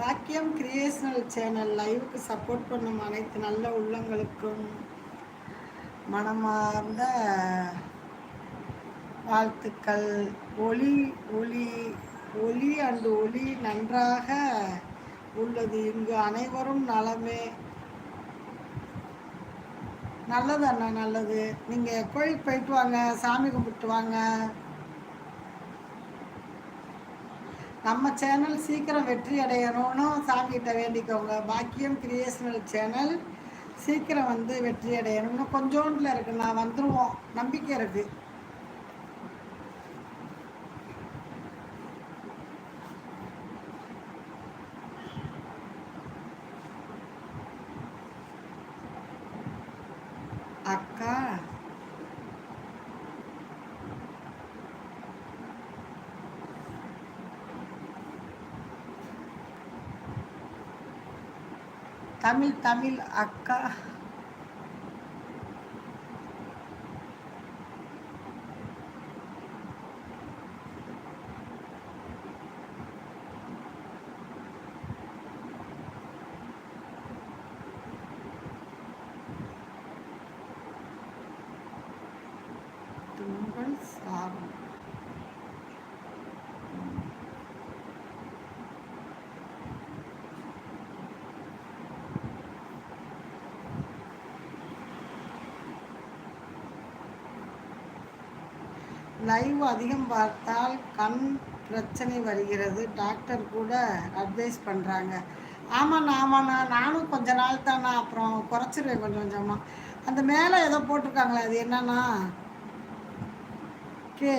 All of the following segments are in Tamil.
பாக்கியம் கிரியேஷனல் சேனல் லைவுக்கு சப்போர்ட் பண்ணும் அனைத்து நல்ல உள்ளங்களுக்கும் மனமார்ந்த வாழ்த்துக்கள். ஒளி ஒளி ஒளி அண்டு ஒளி நன்றாக உள்ளது. இங்கு அனைவரும் நலமே. நல்லது அண்ணா நல்லது. நீங்கள் கோயிலுக்கு போயிட்டு வாங்க சாமி கும்பிட்டு வாங்க. நம்ம சேனல் சீக்கிரம் வெற்றி அடையணும்னு சாமிகிட்ட வேண்டிக்கோங்க. பாக்கியம் கிரியேஷனல் சேனல் சீக்கிரம் வந்து வெற்றி அடையணும்னு கொஞ்சோண்டில் இருக்கு. நான் வந்துடுவோம் நம்பிக்கை இருக்குது அக்கா தமிழ் தமிழ் அக்கா தும்பல் சாரம் லைவ் அதிகம் பார்த்தால் கண் பிரச்சனை வருகிறது. டாக்டர் கூட அட்வைஸ் பண்ணுறாங்க ஆமாண்ணா ஆமாண்ணா நானும் கொஞ்ச நாள் தானே அப்புறம் குறைச்சிருவேன் கொஞ்சம் கொஞ்சமாக அந்த மேலே ஏதோ போட்டிருக்காங்களே அது என்னன்னா கே.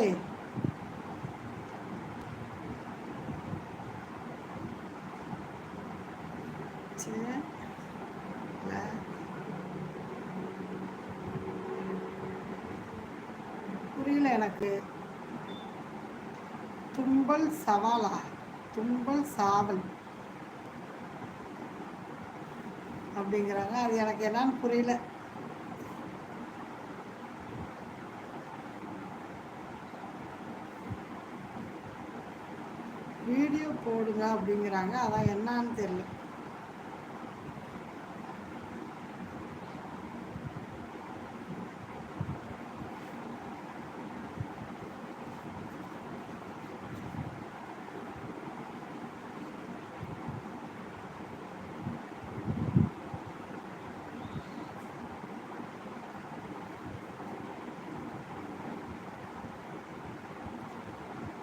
வாழ்வில் எனக்கு தும்பல் சவாலா? தும்பல் சாவல். அப்படிங்கிறாங்க. அது எனக்கு என்னன்னு புரியல. வீடியோ போடுங்க அப்படிங்கிறாங்க. அதான் என்னன்னு தெரியல.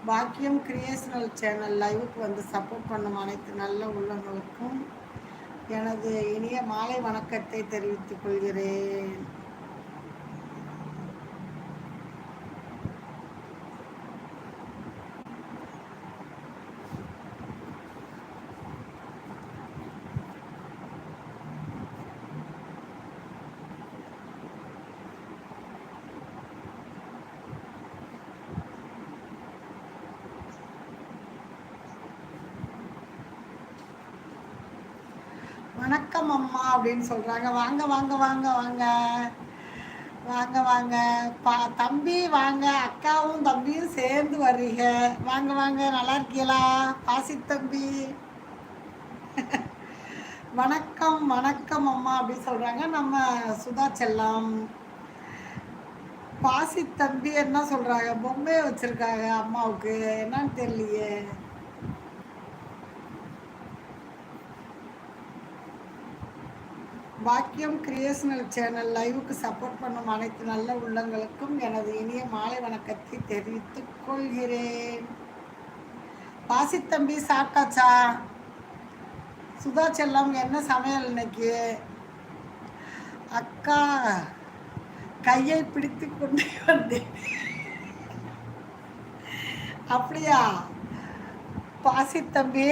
பாக்கியம் கிரியேஷனல் சேனல் லைவுக்கு வந்து சப்போர்ட் பண்ணும் அனைத்து நல்ல உள்ளங்களுக்கும் எனது இனிய மாலை வணக்கத்தை தெரிவித்துக் கொள்கிறேன். வணக்கம் அம்மா அப்படின்னு சொல்கிறாங்க வாங்க வாங்க வாங்க வாங்க. வாங்க வாங்க. பா தம்பி வாங்க. அக்காவும் தம்பியும் சேர்ந்து வர்றீங்க. வாங்க வாங்க. நல்லா இருக்கீங்களா? பாசி தம்பி. வணக்கம் வணக்கம் அம்மா அப்படின்னு சொல்கிறாங்க நம்ம சுதா செல்லம். பாசி தம்பி என்ன சொல்கிறாங்க பொம்மையை வச்சுருக்காங்க அம்மாவுக்கு. என்னன்னு தெரியலையே. பாக்கியம் கிரியேஷனல் சேனல் லைவுக்கு சப்போர்ட் பண்ணும் அனைத்து நல்ல உள்ளங்களுக்கும் எனது இனிய மாலை வணக்கத்தை தெரிவித்துக் கொள்கிறேன். பாசித்தம்பி சாப்பிட்டாச்சா? சுதா செல்லம் என்ன சமையல் இன்னைக்கு? அக்கா கையை பிடித்து கொண்டே வந்தேன். அப்படியா? பாசித்தம்பி